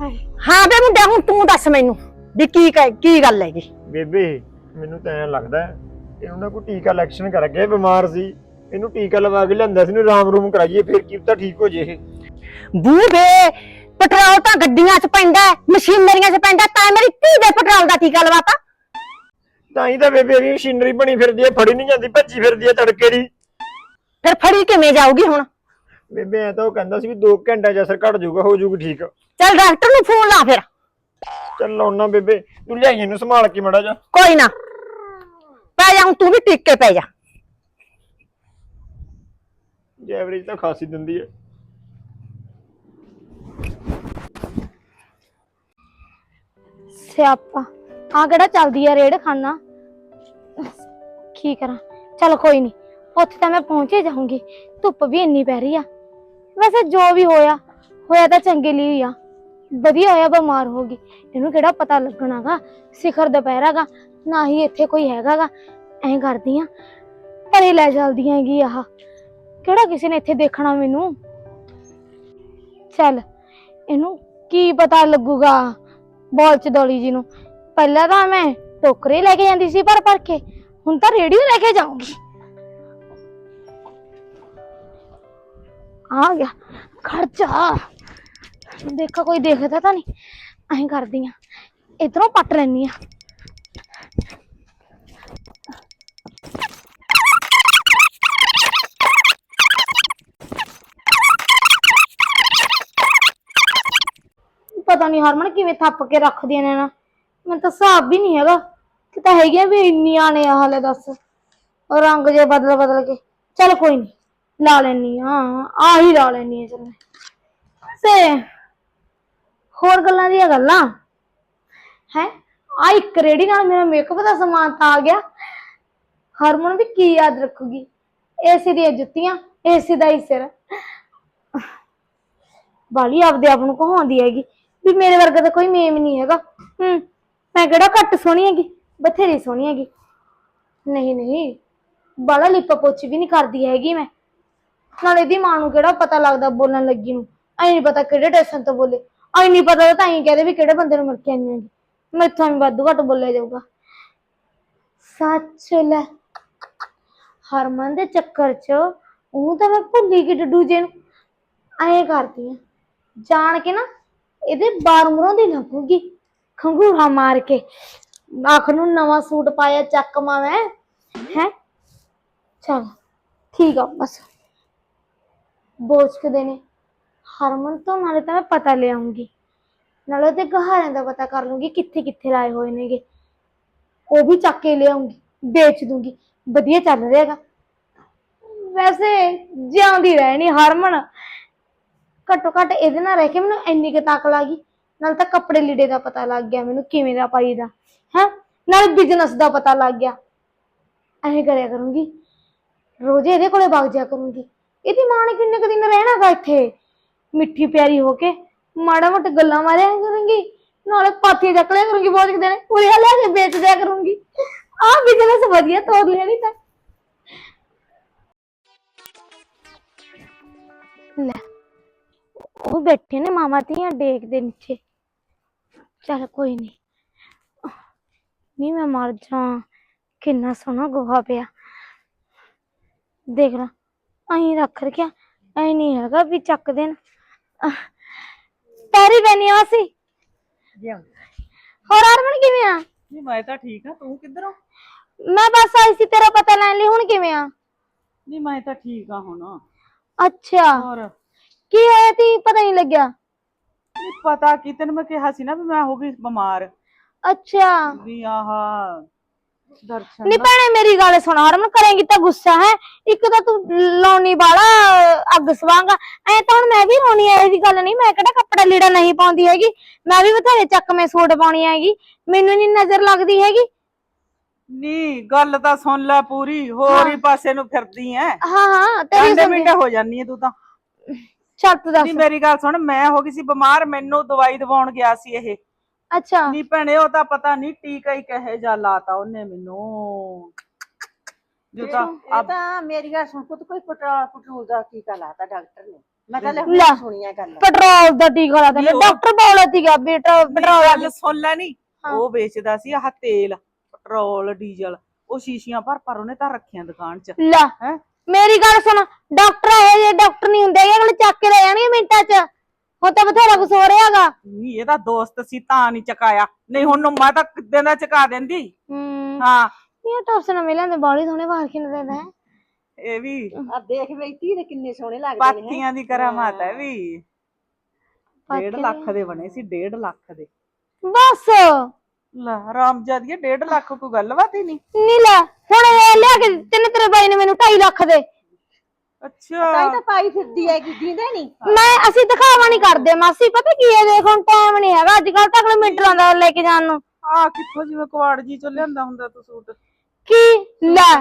ਹਾਂ ਬੇ ਮੁੰਡਿਆ ਹੁਣ ਤੂੰ ਦੱਸ ਮੈਨੂੰ ਵੀ ਕੀ ਕਹਿ- ਕੀ ਗੱਲ ਹੈਗੀ? ਬੇਬੇ ਮੈਨੂੰ ਤਾਂ ਐਂ ਲੱਗਦਾ ਹੈ, ਇਹਨੂੰ ਨਾ ਕੋਈ ਟੀਕਾ ਇਲੈਕਸ਼ਨ ਕਰ ਗਿਆ ਇਹ ਬਿਮਾਰ ਸੀ। ਇਹਨੂੰ ਟੀਕਾ ਲਵਾ ਕੇ ਲਿਆਂਦਾ ਸੀ ਇਹਨੂੰ ਰਾਮ ਰੂਮ ਕਰਾਈਏ ਫਿਰ ਕੀ ਪਤਾ ਠੀਕ ਹੋ ਜੇ ਇਹ। ਬੂ ਬੇ ਪੈਟਰੋਲ ਤਾਂ ਗੱਡੀਆਂ 'ਚ ਪੈਂਦਾ ਹੈ, ਮਸ਼ੀਨਰੀਆਂ 'ਚ ਪੈਂਦਾ ਤਾਂ ਮੇਰੀ ਧੀ ਦੇ ਪੈਟਰੋਲ ਦਾ ਟੀਕਾ ਲਵਾਤਾ। ਤਾਂ ਹੀ ਤਾਂ ਬੇਬੇ ਵੀ ਮਸ਼ੀਨਰੀ ਬਣੀ ਫਿਰਦੀ ਹੈ ਫੜੀ ਨਹੀਂ ਜਾਂਦੀ ਭੱਜੀ ਫਿਰਦੀ ਹੈ ਤੜਕੇ ਦੀ। ਫਿਰ ਫੜੀ ਕਿਵੇਂ ਜਾਊਗੀ ਹੁਣ? ਬੇਬੇ ਐ ਤਾਂ ਉਹ ਕਹਿੰਦਾ ਸੀ ਵੀ 2 ਘੰਟੇ ਚ ਅਸਰ ਘਟ ਜਾਊਗਾ ਹੋ ਜਾਊਗੀ ਠੀਕ। ਚੱਲ ਡਾਕਟਰ ਨੂੰ ਫੋਨ ਲਾ ਫਿਰ। ਚੱਲ ਲਾਉਣਾ ਬੇਬੇ ਤੂੰ ਲਿਆਈ ਇਹਨੂੰ ਸੰਭਾਲ ਕੇ ਮੜਾ ਜਾ ਕੋਈ ਨਾ। ਪੈ ਜਾ ਹੁਣ ਤੂੰ ਵੀ ਟਿਕ ਕੇ ਪੈ ਜਾ। ਐਵਰੇਜ ਤਾਂ ਖਾਸੀ ਦਿੰਦੀ ਹੈ। ਸਿਆਪਾ ਆ ਕਿਹੜਾ ਚੱਲਦੀ ਆ ਰੇੜ ਖਾਨਾ ਕੀ ਕਰਾਂ? ਚਲ ਕੋਈ ਨਹੀਂ ਉੱਥੇ ਤਾਂ ਮੈਂ ਪਹੁੰਚੇ ਜਾਊਂਗੀ। ਧੁੱਪ ਵੀ ਇੰਨੀ ਪੈ ਰਹੀ ਆ। ਵੈਸੇ ਜੋ ਵੀ ਹੋਇਆ ਹੋਇਆ ਤਾਂ ਚੰਗੇ ਲਈ ਹੀ ਆ। ਵਧੀਆ ਹੋਇਆ, ਬਿਮਾਰ ਹੋ ਗਈ। ਇਹਨੂੰ ਕਿਹੜਾ ਪਤਾ ਲੱਗਣਾਗਾ? ਸਿਖਰ ਦੁਪਹਿਰਾਗਾ, ਨਾ ਹੀ ਇੱਥੇ ਕੋਈ ਹੈਗਾਗਾ। ਐਂ ਕਰਦੀ ਆ, ਘਰੇ ਲੈ ਚਲਦੀ ਹੈਗੀ ਆਹ। ਕਿਹੜਾ ਕਿਸੇ ਨੇ ਇੱਥੇ ਦੇਖਣਾ ਮੈਨੂੰ? ਚੱਲ, ਇਹਨੂੰ ਕੀ ਪਤਾ ਲੱਗੂਗਾ? ਬੋਲ ਚ ਡੋਲੀ ਜੀ ਨੂੰ। ਪਹਿਲਾਂ ਤਾਂ ਮੈਂ ਟੋਕਰੇ ਲੈ ਕੇ ਜਾਂਦੀ ਸੀ ਪਰ ਭਰ ਕੇ ਹੁਣ ਤਾਂ ਰੇਡੀਓ ਲੈ ਕੇ ਜਾਊਂਗੀ। ਆ ਗਿਆ ਖਰਚਾ ਦੇਖਾ ਕੋਈ ਦੇਖਦਾ ਤਾਂ ਨਹੀਂ ਐਂ ਕਰਦੀ ਆ ਇਧਰੋਂ ਪੱਟ ਲੈਣੀ ਆ ਪਤਾ ਨਹੀਂ ਹਰਮਨ ਕਿਵੇਂ ਥੱਪ ਕੇ ਰੱਖਦੀਆਂ ਨੇ ਨਾ ਮੈਨੂੰ ਤਾਂ ਹਿਸਾਬ ਵੀ ਨਹੀਂ ਹੈਗਾ ਕਿ ਤਾਂ ਹੈਗੀਆਂ ਵੀ ਇੰਨੀਆਂ ਨੇ ਆ ਹਲੇ ਦੱਸ ਉਹ ਰੰਗ ਜੇ ਬਦਲ ਬਦਲ ਕੇ ਚੱਲ ਕੋਈ ਨਹੀਂ ਲਾ ਲੈਣੀ ਆ ਆ ਹੀ ਲਾ ਲੈਣੀ ਆ ਚੱਲ। ਤੇ ਹੋਰ ਗੱਲਾਂ ਦੀਆਂ ਗੱਲਾਂ? ਹੈ? ਆ ਇੱਕ ਰੇੜੀ ਨਾਲ ਮੇਰਾ ਮੇਕਅਪ ਦਾ ਸਮਾਨ ਤਾਂ ਆ ਗਿਆ। ਹਰਮਨ ਵੀ ਕੀ ਯਾਦ ਰੱਖੂਗੀ? ਏਸੀ ਦੀਆਂ ਜੁੱਤੀਆਂ ਏਸੀ ਦਾ ਹੀ ਸਿਰ। ਬਾਲੀ ਆਪਦੇ ਆਪ ਨੂੰ ਕਹਾਉਂਦੀ ਹੈਗੀ ਵੀ ਮੇਰੇ ਵਰਗਾ ਤਾਂ ਕੋਈ ਮੇਮ ਨਹੀਂ ਹੈਗਾ। ਹੂੰ, ਮੈਂ ਕਿਹੜਾ ਘੱਟ ਸੋਹਣੀ ਹੈਗੀ? ਬਥੇਰੀ ਸੋਹਣੀ ਹੈਗੀ। ਨਹੀਂ ਨਹੀਂ। ਬਾਲਾ ਲਿਪਾ ਪੋਚੀ ਵੀ ਨਹੀਂ ਕਰਦੀ ਹੈਗੀ ਮੈਂ। ਨਾਲੇ ਇਹਦੀ ਮਾਂ ਨੂੰ ਕਿਹੜਾ ਪਤਾ ਲੱਗਦਾ ਬੋਲਣ ਲੱਗੀ ਨੂੰ? ਐ ਨਹੀਂ ਪਤਾ ਕਿਹੜੇ ਟੈਸ਼ਨ ਤੋਂ ਬੋਲੇ। ਐ ਨਹੀਂ ਪਤਾ ਤਾਂ ਹੀ ਕਹਦੇ ਵੀ ਕਿਹੜੇ ਬੰਦੇ ਨੂੰ ਮਿਲ ਕੇ ਆਈ ਹੈਗੀ ਮੈਥੋਂ ਵੀ ਵਾਧੂ ਘੱਟ ਬੋਲਿਆ ਜਾਊਗਾ। ਸੱਚ ਲੈ, ਹਰਮਨ ਦੇ ਚੱਕਰ 'ਚ ਉਹ ਤਾਂ ਮੈਂ ਭੁੱਲੀ ਗਈ ਡੱਡੂ ਜੇ ਨੂੰ। ਐਂ ਕਰਦੀ ਆ। ਜਾਣ ਕੇ ਨਾ ਇਹਦੇ ਬਾਰਮਰੋਂ ਦੀ ਲੱਗੂਗੀ। ਖੰਗੂਰਾ ਮਾਰ ਕੇ। ਆਖ ਨੂੰ ਨਵਾਂ ਸੂਟ ਪਾਇਆ ਚੱਕਮਾ ਮੈਂ ਹੈ? ਚਲ, ਠੀਕ ਆ, ਬਸ। ਬੋਚਕਦੇ ਨੇ। ਹਰਮਨ ਤੋਂ ਨਾਲੇ ਤਾਂ ਮੈਂ ਪਤਾ ਲੈ ਨਾਲੇ ਉਹਦੇ ਗਹਾਰਿਆਂ ਦਾ ਪਤਾ ਕਰ ਲੂੰਗੀ ਕਿੱਥੇ ਕਿੱਥੇ ਲਾਏ ਹੋਏ ਨੇਗੇ। ਉਹ ਵੀ ਚੱਕ ਕੇ ਲਿਆਉਂਗੀ ਵੇਚ ਦੂੰਗੀ ਵਧੀਆ ਚੱਲ ਰਿਹਾਗਾ ਵੈਸੇ ਜਿਉਂਦੀ ਰਹਿਣੀ ਹਰਮਨ। ਘੱਟੋ ਘੱਟ ਇਹਦੇ ਨਾਲ ਰਹਿ ਕੇ ਮੈਨੂੰ ਇੰਨੀ ਕੁ ਤਾਕ ਲੱਗੀ ਨਾਲ ਤਾਂ ਕੱਪੜੇ ਲੀੜੇ ਦਾ ਪਤਾ ਲੱਗ ਗਿਆ ਮੈਨੂੰ ਕਿਵੇਂ ਦਾ ਪਾਈਦਾ ਹੈ? ਨਾਲ ਬਿਜ਼ਨਸ ਦਾ ਪਤਾ ਲੱਗ ਗਿਆ। ਐਵੇਂ ਕਰਿਆ ਕਰੂੰਗੀ। ਰੋਜ਼ ਇਹਦੇ ਕੋਲੇ ਵਗ ਜਾ ਕਰੂੰਗੀ। ਇਹਦੀ ਮਾਂ ਨੇ ਕਿੰਨੇ ਕੁ ਦਿਨ ਰਹਿਣਾਗਾ ਇੱਥੇ? ਮਿੱਠੀ ਪਿਆਰੀ ਹੋ ਕੇ। ਮਾੜਾ ਮੋਟਾ ਗੱਲਾਂ ਮਾਰਿਆ ਕਰੂੰਗੀ। ਨਾਲੇ ਪਾਥੀਆਂ ਚੱਕ ਲਿਆ ਕਰੂੰਗੀ ਬਹੁਤ ਕਿਤੇ ਨੇ ਪੂਰੀ ਲੈ ਕੇ ਵੇਚ ਦਿਆ ਕਰੂੰਗੀ। ਆਹ ਬਿਜ਼ਨਸ ਵਧੀਆ ਤੋੜ ਲਿਆ ਨਹੀਂ ਤਾਂ। ਲੈ, ਉਹ ਬੈਠੇ ਨੇ ਮਾਮਾ ਧੀਆਂ ਡੇਕ ਦੇ ਨੀਚੇ। ਚਲ ਕੋਈ ਨਹੀਂ ਨਹੀਂ ਮੈਂ ਮਰ ਜਾ। ਕਿੰਨਾ ਸੋਹਣਾ ਗੋਹਾ ਪਿਆ। ਦੇਖ ਲਾ। ਅਹੀਂ ਰੱਖ ਰਖਿਆ ਐ ਨਹੀਂ ਹੈਗਾ ਵੀ ਚੱਕ ਦੇਣ ਅਹ, ਪੈਰੀ ਬੈਣੀ ਆ ਸੀ ਹੋਰ ਹਰਮਨ ਕਿਵੇਂ ਆ ਨਹੀਂ ਮੈਂ ਤਾਂ ਠੀਕ ਆ ਤੂੰ ਕਿੱਧਰੋਂ ਮੈਂ ਬਸ ਆਈ ਸੀ ਤੇਰਾ ਪਤਾ ਲੈਣ ਲਈ ਹੁਣ ਕਿਵੇਂ ਆ ਨਹੀਂ ਮੈਂ ਤਾਂ ਠੀਕ ਆ ਹੁਣ ਅੱਛਾ ਹੋਰ ਕੀ ਹੋਇਆ ਤੀ ਪਤਾ ਨਹੀਂ ਲੱਗਿਆ ਨਹੀਂ ਪਤਾ ਕੀ ਤੈਨੂੰ ਮੈਂ ਕਿਹਾ ਸੀ ਨਾ ਵੀ ਮੈਂ ਹੋ ਗਈ ਬਿਮਾਰ ਅੱਛਾ ਵੀ ਆਹ ਦਰਸ਼ਨ ਨੀ ਭੈਣੇ ਮੇਰੀ ਗੱਲ ਸੁਣ ਹਰਮਨ ਕਰੇਂਗੀ ਤਾਂ ਗੁੱਸਾ ਹੈ? ਇੱਕ ਤਾਂ ਤੂੰ ਲਾਉਣੀ ਵਾਲਾ ਅੱਗ ਸਵਾਂਗਾ। ਐ ਤਾਂ ਹੁਣ ਮੈਂ ਵੀ ਰੋਣੀ ਐ ਇਹਦੀ ਗੱਲ ਨਹੀਂ ਮੈਂ ਕਿਹੜਾ ਕੱਪੜਾ ਲੀੜਾ ਨਹੀਂ ਪਾਉਂਦੀ ਹੈਗੀ। ਮੈਂ ਵੀ ਬਥੇਰੇ ਚੱਕਵੇਂ ਸੂਟ ਪਾਉਣੀ ਹੈਗੀ। ਮੈਨੂੰ ਨਹੀਂ ਨਜ਼ਰ ਲੱਗਦੀ ਹੈਗੀ। ਨਹੀਂ ਗੱਲ ਤਾਂ ਸੁਣ ਲੈ ਪੂਰੀ ਹੋਰ ਹੀ ਪਾਸੇ ਨੂੰ ਫਿਰਦੀ ਐ। ਹਾਂ ਹਾਂ ਤੇਰੀ ਸੁਣਦੀ ਮਿੰਡੇ ਹੋ ਜਾਨੀ ਐ ਤੂੰ ਤਾਂ। ਛੱਤ ਦੱਸ। ਨਹੀਂ ਮੇਰੀ ਗੱਲ ਸੁਣ ਮੈਂ ਹੋ ਗਈ ਸੀ ਬਿਮਾਰ ਮੈਨੂੰ ਦਵਾਈ ਦਵਾਉਣ ਗਿਆ ਸੀ ਇਹ। ਅੱਛਾ। ਨਹੀਂ ਭੈਣੇ ਉਹ ਤਾਂ ਪਤਾ ਨਹੀਂ ਟੀਕਾ ਹੀ ਕਹੇ ਜਾ ਲਾਤਾ ਉਹਨੇ ਮੈਨੂੰ। ਜੋ ਤਾਂ ਇਹ ਤਾਂ ਮੇਰੀ ਗੱਲ ਸੁਣ ਪੁੱਤ ਕੋਈ ਪੈਟਰੋਲ ਪੈਟਰੋਲ ਦਾ ਟੀਕਾ ਲਾਤਾ ਡਾਕਟਰ ਨੇ। ਮੈਂ ਕਿਹਾ ਲੈ। ਸੁਣੀਆਂ ਗੱਲ। ਪੈਟਰੋਲ ਦਾ ਟੀਕਾ ਲਾ ਦਿੰਦੇ ਨਹੀਂ, ਉਹ- ਡਾਕਟਰ ਬੋਲਿਆ ਸੀਗਾ ਵੀ ਟ- ਮੇਰੀ ਪੈਟਰੋਲ ਦਾ ਗੱਲ ਸੁਣ ਲੈ ਨੀ। ਹਾਂ। ਉਹ ਵੇਚਦਾ ਸੀ ਆਹ ਤੇਲ ਪੈਟਰੋਲ ਡੀਜ਼ਲ। ਉਹ ਸ਼ੀਸ਼ੀਆਂ ਭਰ ਭਰ ਉਹਨੇ ਤਾਂ ਰੱਖੀਆਂ ਦੁਕਾਨ 'ਚ। ਲੈ ਹੈਂ? ਮੇਰੀ ਗੱਲ ਸੁਣ ਡਾਕਟਰ ਇਹ ਜੇ ਡਾਕਟਰ ਨਹੀਂ ਹੁੰਦੇ ਇਹ ਅਗਲੇ ਚੱਕ ਕੇ ਲੈ ਜਾਣਗੇ ਮਿੰਟਾਂ 'ਚ। ਹੁਣ ਤਾਂ ਬਥੇਰਾ ਕੁਛ ਹੋ ਰਿਹਾਗਾ। ਨਹੀਂ ਇਹਦਾ ਦੋਸਤ ਸੀ ਤਾਂ ਨਹੀਂ ਚਕਾਇਆ। ਨਹੀਂ ਹੁਣ ਨੂੰ ਮੈਂ ਤਾਂ ਕਿੱਦਾਂ ਦਾ ਚਕਾ ਦਿੰਦੀ? ਹੂੰ। ਹਾਂ। ਇਹ ਟੌਪਸ ਨਾ ਮਿਲਾਂ ਦੇ ਬਾਲੀ ਸੋਹਣੇ ਬਾਹਰ ਕਿੰਨੇ ਦੇ ਹੈ ਇਹ ਵੀ ਆ ਦੇਖ ਬੈਠੀ ਦੇ ਕਿੰਨੇ ਸੋਹਣੇ ਲੱਗਦੇ ਨੇ ਹੈਂ। ਪਾਥੀਆਂ ਦੀ ਕਰਾਮਾਤ ਹੈ ਵੀ। ਡੇਢ ਪਾਥੀਆਂ ਲੱਖ ਦੇ ਬਣੇ ਸੀ ਡੇਢ ਲੱਖ ਦੇ। ਬਸ। ਲੈ ਰਾਮਜਾਦੀਏ ਡੇਢ ਲੱਖ ਕੋਈ ਗੱਲਬਾਤ ਹੀ ਨਹੀਂ। ਨੀ ਲੈ ਹੁਣ ਇਹ ਲਿਆ ਕੇ ਤਿੰਨ ਤੇਰੇ ਬਾਈ ਨੇ ਮੈਨੂੰ 2.5 ਲੱਖ ਦੇ। ਤਾਂ ਹੀ ਤਾਂ ਪਾਈ ਫਿਰਦੀ ਹੈਗੀ ਦੀਂਦੇ ਨਹੀਂ ਮੈਂ ਅਸੀਂ ਦਿਖਾਵਾ ਨਹੀਂ ਕਰਦੇ ਮਾਸੀ ਪਤਾ ਕੀ ਹੈ ਦੇਖ ਹੁਣ ਟਾਈਮ ਨਹੀਂ ਹੈਗਾ ਅੱਜ ਕੱਲ ਤਾਂ ਅਗਲੇ ਮਿੰਟ ਲਾਉਂਦਾ ਲੈ ਕੇ ਜਾਣ ਨੂੰ। ਆ ਕਿੱਥੋਂ ਜਿਵੇਂ ਕੁਆੜ ਜੀ ਚੋਂ ਲਿਆਂਦਾ ਹੁੰਦਾ ਤੂੰ ਸੂਟ? ਕੀ? ਲੈ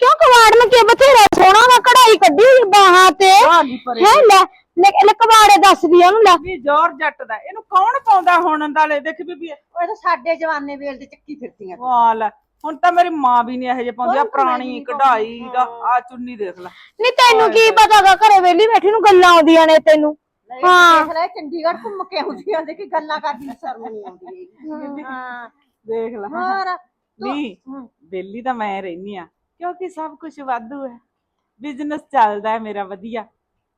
ਕਿਉਂ ਕਵਾੜ ਨੂੰ ਕੀ ਬਥੇਰਾ ਸੋਹਣਾ ਵਾ ਕਢਾਈ ਕੱਢੀ ਹੋਈ ਬਾਹਾਂ ਤੇ? ਆ ਨਹੀਂ ਪਰੇ ਹੈ ਲੈ ਲੈ ਲੈ ਕਵਾੜੇ ਦੱਸਦੀ ਆ ਉਹਨੂੰ ਲੈ। ਵੀ ਜ਼ੋਰ ਜੱਟ ਦਾ। ਇਹਨੂੰ ਕੌਣ ਪਾਉਂਦਾ ਹੁਣ ਨਾਲੇ ਦੇਖ ਬੀਬੀ ਉਹ ਤਾਂ ਸਾਡੇ ਜਵਾਨੇ ਵੇਲ ਦੇ ਚੱਕੀ ਫਿਰਦੀਆਂ। ਵਾਹ ਲੈ। ਹੁਣ ਤਾਂ ਮੇਰੀ ਮਾਂ ਵੀ ਨਹੀਂ ਇਹੋ ਜਿਹੇ ਪਾਉਂਦੀ ਆ ਪੁਰਾਣੀ ਨੀ ਕਢਾਈ ਦਾ। ਆ ਚੁੰਨੀ ਦੇਖ ਲੈ ਨਹੀਂ ਤੈਨੂੰ ਕੀ ਪਤਾਗਾ ਘਰੇ ਵੇਲੀ ਬੈਠੀ ਨੂੰ ਗੱਲਾਂ ਆਉਂਦੀਆਂ ਨੇ ਤੈਨੂੰ ਹਾਂ। ਦੇਖ ਲੈ ਚੰਡੀਗੜ੍ਹ ਘੁੰਮ ਕੇ ਆਉਂਦੀਆਂ ਦੇ ਕਿ ਗੱਲਾਂ ਕਰਦੀ ਨੂੰ ਸ਼ਰਮ ਨਹੀਂ ਆਉਂਦੀ। ਹਾਂ ਦੇਖ ਲੈ ਹੋਰ ਨਹੀਂ। ਬੇਲੀ ਤਾਂ ਮੈਂ ਰਹਿਨੀ ਆ ਕਿਉਂਕਿ ਸਭ ਕੁਝ ਵਾਧੂ ਹੈ ਬਿਜ਼ਨਸ ਚੱਲਦਾ ਹੈ ਮੇਰਾ ਵਧੀਆ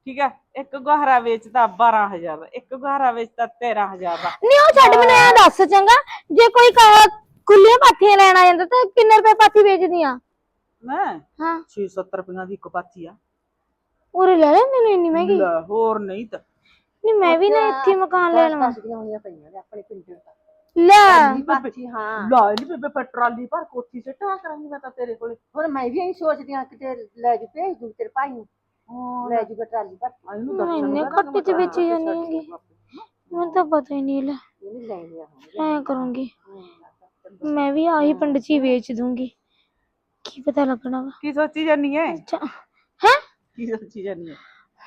ਠੀਕ ਹੈ ਇੱਕ ਗੁਹਾਰਾ ਵੇਚਦਾ 12000 ਦਾ ਇੱਕ ਗੁਹਾਰਾ ਵੇਚਦਾ 13000 ਦਾ ਨਹੀਂ ਉਹ ਛੱਡ ਮੈਨੂੰ ਇਹ ਦੱਸ ਚੰਗਾ ਜੇ ਕੋਈ ਖੁੱਲੀਆਂ ਪਾਥੀਆਂ ਲੈਣ ਆ ਜਾਂਦਾ ਤਾਂ ਕਿੰਨੇ ਰੁਪਏ ਪਾਥੀ ਵੇਚਦੀਆਂ? ਮੈਂ ਹਾਂ। 670 ਰੁਪਈਆਂ ਦੀ ਇੱਕ ਪਾਥੀ ਆ। ਉਰੇ ਲੈ ਲੈ ਮੈਨੂੰ ਇੰਨੀ ਮਹਿੰਗੀ। ਲੈ, ਹੋਰ ਨਹੀਂ ਤਾਂ। ਨਹੀਂ ਮੈਂ ਵੀ ਨਾ ਇੱਥੇ ਮਕਾਨ ਲੈ ਲਵਾਂ। ਹੋਈਆਂ ਪਈਆਂ ਨੇ ਆਪਣੇ ਪਿੰਡ ਦਾ ਲੈ ਬਾਕੀ ਹਾਂ। ਲਾ ਨਹੀਂ ਬੇਬੇ ਪੈਟਰੋਲੀ ਭਰ ਕੋਠੀ ਸੇ ਟਾ ਕਰਾਂਗੀ ਮੈਂ ਤਾਂ ਤੇਰੇ ਕੋਲੇ। ਹੁਣ ਮੈਂ ਵੀ ਇਹੀ ਸੋਚਦੀ ਹਾਂ ਕਿਤੇ ਲੈ ਜੂ ਭੇਜ ਦੂ ਤੇਰੇ ਭਾਈ ਨੂੰ। ਲੈ ਜੂਗਾ ਟਰਾਲੀ। ਇਹਨੂੰ ਇੰਨੇ ਘੱਟ ਚ ਵੇਚੀ ਜਾਂਦੀ ਹੈਗੀ। ਮੈਨੂੰ ਤਾਂ ਪਤਾ ਹੀ ਨਹੀਂ ਲੈ। ਇਹ ਨਹੀਂ ਲੈ ਲਿਆ ਹੁਣ। ਐ ਕਰੂੰਗੀ। ਮੈਂ ਵੀ ਆਹੀ ਪਿੰਡ ਚ ਹੀ ਵੇਚ ਦੂੰਗੀ। ਕੀ ਪਤਾ ਲੱਗਣਾ ਵਾ। ਕੀ ਸੋਚੀ ਜਾਨੀ ਹੈ ਹੈ? ਕੀ ਸੋਚੀ ਜਾਨੀ ਹੈ